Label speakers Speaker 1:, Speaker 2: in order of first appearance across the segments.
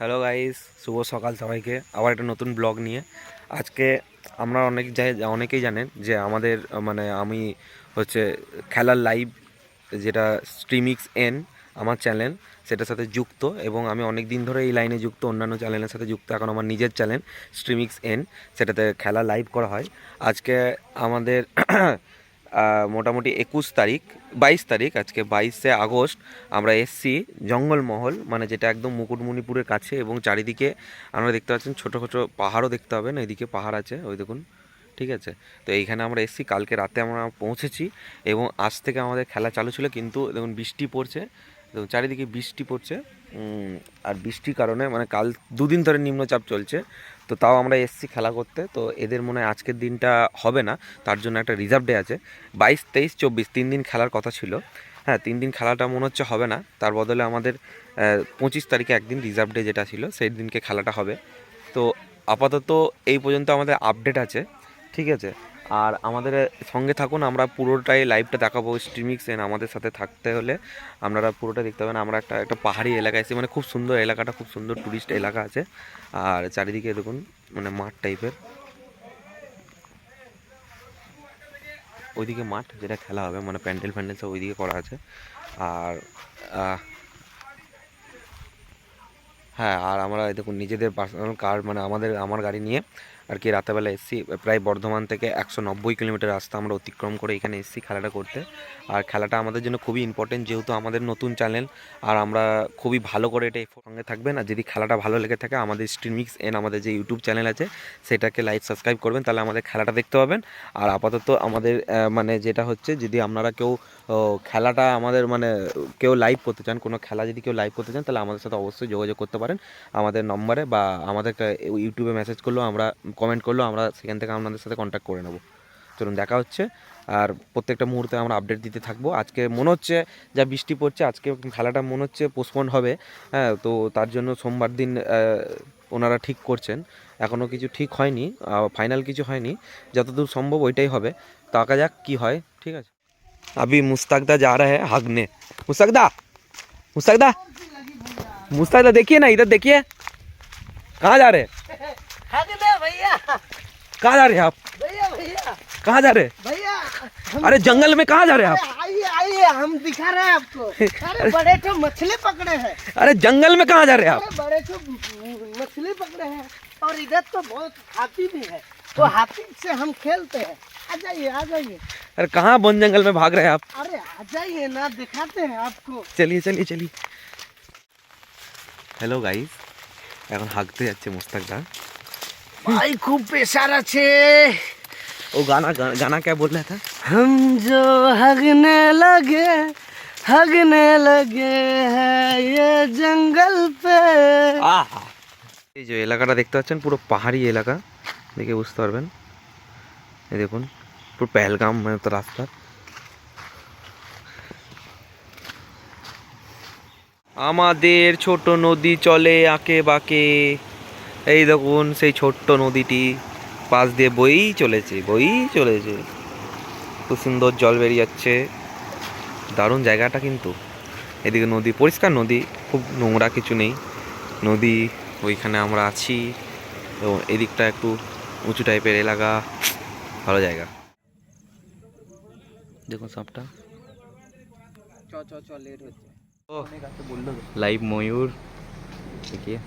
Speaker 1: Hello guys শুভ সকাল সবাইকে। আবার একটা নতুন ব্লগ নিয়ে। আজকে আমরা অনেক অনেকেই জানেন যে আমাদের মানে আমি হচ্ছে খেলার লাইভ যেটা স্ট্রিমিক্স এন আমার চ্যানেল সেটার সাথে যুক্ত এবং আমি অনেক দিন ধরে এই লাইনে যুক্ত, অন্যান্য চ্যানেলের সাথে যুক্ত। এখন আমার নিজের চ্যানেল স্ট্রিমিক্স এন সেটাতে খেলা লাইভ করা হয়। আজকে আমাদের মোটামুটি একুশ তারিখ, বাইশ তারিখ, আজকে বাইশে আগস্ট, আমরা এসছি জঙ্গলমহল মানে যেটা একদম মুকুটমণিপুরের কাছে এবং চারিদিকে আমরা দেখতে পাচ্ছেন ছোটো ছোটো পাহাড়ও দেখতে পাবেন এইদিকে পাহাড় আছে, ওই দেখুন, ঠিক আছে? তো এইখানে আমরা এসছি, কালকে রাতে আমরা পৌঁছেছি এবং আজ থেকে আমাদের খেলা চালু ছিল, কিন্তু দেখুন বৃষ্টি পড়ছে, দেখুন চারিদিকে বৃষ্টি পড়ছে আর বৃষ্টির কারণে মানে কাল দুদিন ধরে নিম্নচাপ চলছে তো তাও আমরা এসছি খেলা করতে। তো এদের মনে হয় আজকের দিনটা হবে না, তার জন্য একটা রিজার্ভ ডে আছে। বাইশ, তেইশ, চব্বিশ, তিন দিন খেলার কথা ছিল। হ্যাঁ তিন দিন খেলাটা মনে হচ্ছে হবে না। তার বদলে আমাদের পঁচিশ তারিখে একদিন রিজার্ভ ডে যেটা ছিল, সেই দিনকে খেলাটা হবে। তো আপাতত এই পর্যন্ত আমাদের আপডেট আছে, ঠিক আছে? আর আমাদের সঙ্গে থাকুন, আমরা পুরোটাই লাইভটা দেখাবো স্ট্রিমিক্স এন আমাদের সাথে থাকতে হলে। আপনারা পুরোটা দেখতে পাবেন, আমরা একটা একটা পাহাড়ি এলাকায় এসেছি মানে খুব সুন্দর এলাকাটা, খুব সুন্দর টুরিস্ট এলাকা আছে। আর চারিদিকে দেখুন মানে মাঠ টাইপের ওইদিকে মাঠ, যেটা খেলা হবে মানে প্যান্ডেল ফ্যান্ডেল সব ওইদিকে করা আছে। আর হ্যাঁ আর আমরা দেখুন, নিজেদের পার্সোনাল কার মানে আমাদের, আমার গাড়ি নিয়ে আর কি রাতেবেলা এসেছি, প্রায় বর্ধমান থেকে একশো নব্বই কিলোমিটার রাস্তা আমরা অতিক্রম করে এখানে এসেছি খেলাটা করতে। আর খেলাটা আমাদের জন্য খুবই ইম্পর্টেন্ট যেহেতু আমাদের নতুন চ্যানেল আর আমরা খুবই ভালো করে এটা সঙ্গে থাকবেন। আর যদি খেলাটা ভালো লেগে থাকে, আমাদের স্ট্রিমিক্স এন আমাদের যে ইউটিউব চ্যানেল আছে, সেটাকে লাইক সাবস্ক্রাইব করবেন, তাহলে আমাদের খেলাটা দেখতে পাবেন। আর আপাতত আমাদের মানে যেটা হচ্ছে, যদি আপনারা কেউ খেলাটা আমাদের মানে কেউ লাইভ করতে চান, কোনো খেলা যদি কেউ লাইভ করতে চান, তাহলে আমাদের সাথে অবশ্যই যোগাযোগ করতে পারেন। আমাদের নম্বরে বা আমাদের ইউটিউবে মেসেজ করলেও আমরা কমেন্ট করলেও আমরা সেখান থেকে আপনাদের সাথে কন্ট্যাক্ট করে নেব। চলুন, দেখা হচ্ছে। আর প্রত্যেকটা মুহূর্তে আমরা আপডেট দিতে থাকব। আজকে মনে হচ্ছে যা বৃষ্টি পড়ছে, আজকে খেলাটা মনে হচ্ছে পোস্টপন্ড হবে। হ্যাঁ তো তার জন্য সোমবার দিন ওনারা ঠিক করছেন। এখনও কিছু ঠিক হয়নি ফাইনাল কিছু হয়নি। যতদূর সম্ভব ওইটাই হবে। তাকা যাক কী হয়, ঠিক আছে? আবি মুস্তাকদা যা রা হ্যাঁ হাগনে মুস্তাকদা মুস্তাকদা মুস্তাকদা দেখিয়ে না ইদার দেখিয়ে। কাহা
Speaker 2: যা রে
Speaker 1: कहाँ जा रहे हैं आप
Speaker 2: भैया भैया
Speaker 1: कहाँ जा रहे हैं
Speaker 2: भैया हम-
Speaker 1: अरे जंगल में कहाँ जा रहे हैं आप
Speaker 2: अरे आइए आइए हम दिखा रहे हैं आपको अरे बड़े तो मछली पकड़े हैं
Speaker 1: अरे जंगल में कहाँ जा रहे हैं आप
Speaker 2: अरे बड़े तो मछली पकड़े हैं और इधर तो बहुत हाथी भी है तो हाथी से हम खेलते हैं आ जाइए आ जाइए
Speaker 1: अरे कहाँ वन जंगल में भाग रहे हैं आप
Speaker 2: अरे आ जाइए ना दिखाते हैं आपको
Speaker 1: চলিয়ে চলিয়ে চলি হ্যালো গাইস এখন হাঁকতে যাচ্ছে মুস্তাকদা
Speaker 2: भाई खूब प्रेशर अच्छे
Speaker 1: ও গানা গানা क्या बोल रहा था
Speaker 2: हम जो हगने लगे हगने लगे हैं ये जंगल पे
Speaker 1: আহা এই যে এলাকাটা দেখতে পাচ্ছেন পুরো পাহাড়ি এলাকা দেখে বুঝতে পারবেন এই দেখুন পুরো পেহেলগাম মানে তো রাস্তা আমাদের ছোট নদী চলে আঁকে বাঁকে এই দেখুন সেই ছোট্ট নদীটি পাশ দিয়ে বই চলেছে বই চলেছে। খুব সুন্দর জল বেরিয়ে যাচ্ছে। দারুণ জায়গাটা কিন্তু। এদিকে নদী পরিষ্কার নদী খুব নোংরা কিছু নেই। নদী ওইখানে আমরা আছি। এবং এদিকটা একটু উঁচু টাইপের এলাকা। ভালো জায়গা। দেখুন সাপটা লাইভ ময়ূর। দেখিয়ে।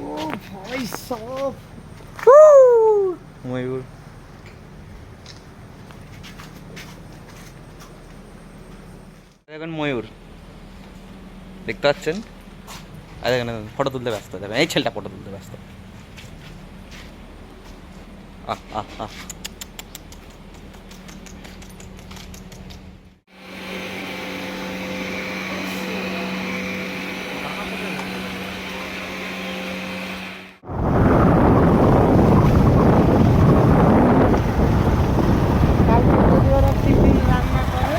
Speaker 2: ও ভাই সব
Speaker 1: ময়ূর দেখুন ময়ূর দেখতে পাচ্ছেন আর দেখেন ফটো তুলতে ব্যস্ত দেখেন এই ছেলেটা ফটো তুলতে ব্যস্ত আহ আহ আহ
Speaker 2: কালকে যদি ওরা টিফিন রান্না করে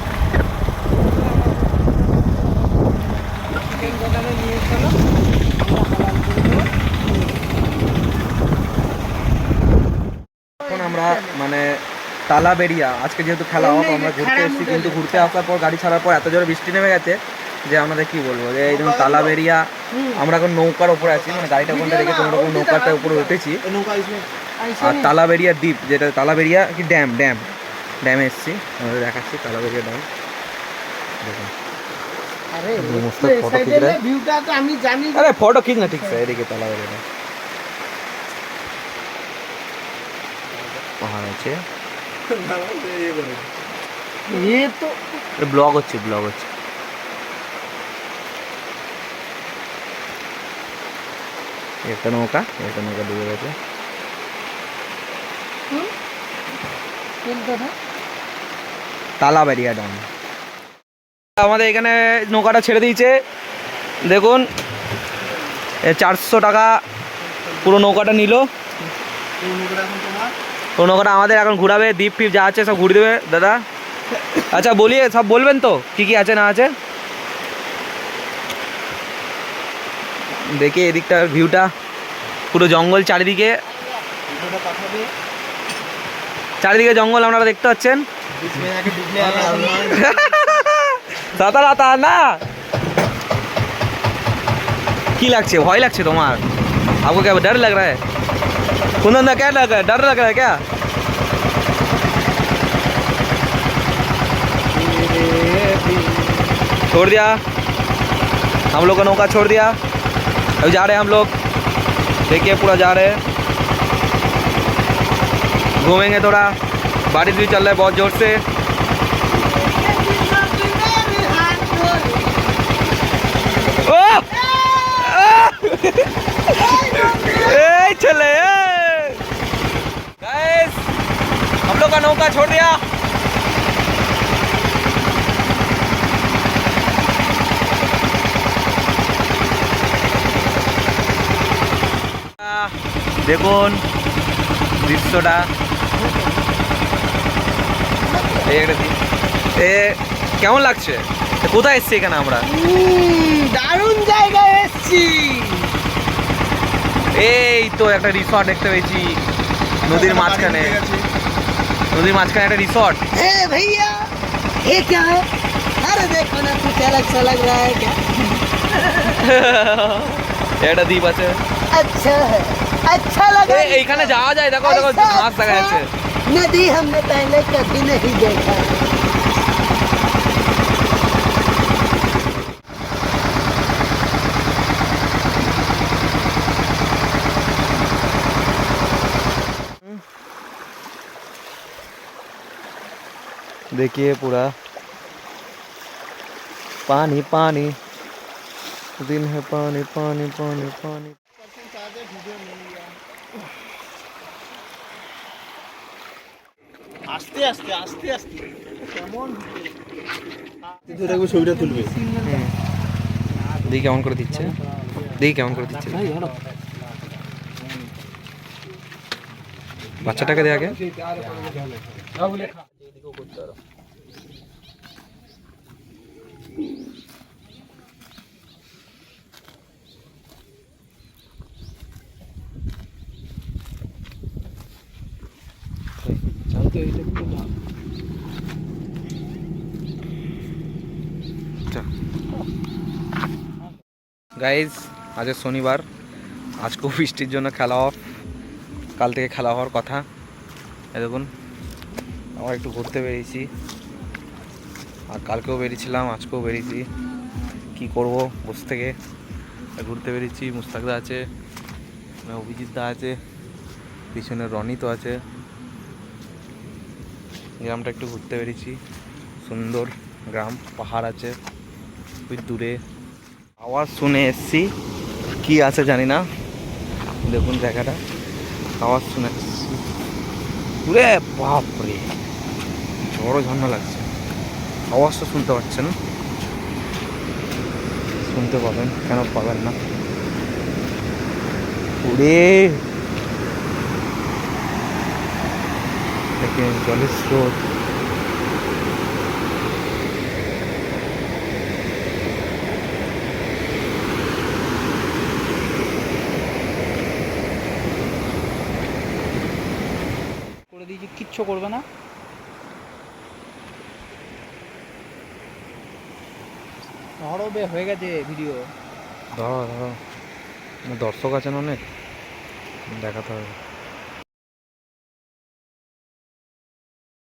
Speaker 2: চিকেন দোকানে নিয়ে চলো আমরা হালাল করে দেবো।
Speaker 1: এখন আমরা মানে তালাবেরিয়া আজকে যেহেতু খেলা অফ আমরা ঘুরতে এসেছি কিন্তু ঘুরতে আসার পর গাড়ি ছাড়ার পর এত জোরে বৃষ্টি নেমে গেছে যে আমাদের কি বলব? যে এই ধরুন তালাবেরিয়া আমরা এখন নৌকার ওপরে আছি মানে গাড়িটা ওখানটা রেখে কোনো রকম নৌকাটার উপরে উঠেছি। আর তালাবেরিয়া দ্বীপ যেটা তালাবেরিয়া কি ড্যাম ড্যাম। ড্যামে এসেছি আমাদের দেখাচ্ছি তালাবেরিয়া ড্যাম। দেখুন। আরে ফটো না ঠিক এদিকে পাহাড় আছে।
Speaker 2: ये तो
Speaker 1: ব্লগ হচ্ছে ব্লগ হচ্ছে একটা নৌকা একটা নৌকা ডুবে গেছে
Speaker 2: চলতে না
Speaker 1: আমাদের এখানে নৌকাটা ছেড়ে দিয়েছে দেখুন চারশো টাকা পুরো নৌকাটা নিল তো নৌকাটা আমাদের এখন ঘুরাবে দ্বীপ ফিপ যা আছে সব ঘুরে দেবে, দাদা। আচ্ছা বলিয়ে সব বলবেন তো, কি কি আছে না আছে? দেখি এদিকটার ভিউটা পুরো জঙ্গল চারিদিকে। চারিদিকে জঙ্গল, আপনারা দেখতে পাচ্ছেন? সাঁতার আতা না। কি লাগছে? ভয় লাগছে তোমার। আপনাকে ডার লাগ রা दा क्या लग रहा है? डर लग रहा है क्या? छोड़ दिया। हम लोग का नौका छोड़ दिया। अभी जा रहे हैं हम लोग। देखिए, पूरा जा रहे हैं। घूमेंगे थोड़ा। बारिश भी चल रहा है बहुत ज़ोर से। দেখুন দৃশ্যটা এই একটা দিন। এ কেমন লাগছে এ, কোথায় এসছি এখানে আমরা
Speaker 2: দারুণ জায়গায় এসছি
Speaker 1: এই তো একটা রিসর্ট দেখতে পেয়েছি নদীর মাঝখানে নদীর মাঝখানে একটা রিসর্ট
Speaker 2: हे भैया ये क्या है अरे देखो ना कुछ अलग सा लग रहा है क्या
Speaker 1: একটা দ্বীপ আছে
Speaker 2: अच्छा है अच्छा लगा
Speaker 1: এই- এইখানে যাওয়া যায় দেখো দেখো
Speaker 2: ऐसा
Speaker 1: ঘাস দেখা যাচ্ছে
Speaker 2: अच्छा नदी हमने पहले कभी नहीं देखा
Speaker 1: देखिए पूरा पानी पानी दिन है पानी पानी पानी पानी
Speaker 2: আস্তে আস্তে আস্তে আস্তে। কেমন
Speaker 3: ছবিটা তুলবে।
Speaker 1: দেখি কেমন করে দিচ্ছে। দেখি কেমন করে দিচ্ছে। বাচ্চাটাকে দে আগে। গাইজ আজ শনিবার। আজকেও বৃষ্টির জন্য খেলা অফ কাল থেকে খেলা হওয়ার কথা। দেখুন, আমরা একটু ঘুরতে বেরিয়েছি। আর কালকেও বেরিয়েছিলাম, আজকেও বেরিয়েছি। কি করব, বসে থেকে। ঘুরতে বেরিয়েছি মুস্তাকদা আছে অভিজিৎ দা আছে, পিছনে রনি তো আছে। গ্রামটা একটু ঘুরতে বেরিয়েছি। সুন্দর গ্রাম, পাহাড় আছে ওই দূরে। আওয়াজ শুনে এসছি, কি আছে জানি না। দেখুন জায়গাটা, আওয়াজ শুনে এসছি। পুরে বাপরে, বড় ঝর্ণা লাগছে। আওয়াজটা শুনতে পাচ্ছেন? শুনতে পাবেন, কেন পাবেন না। পুরে দেখেন জলের স্রোত।
Speaker 3: করে দিয়েছি কিচ্ছু করবে না। ধরো বে হয়ে গেছে ভিডিও
Speaker 1: ধরো ধরো। দর্শক আছেন অনেক দেখাতে হবে।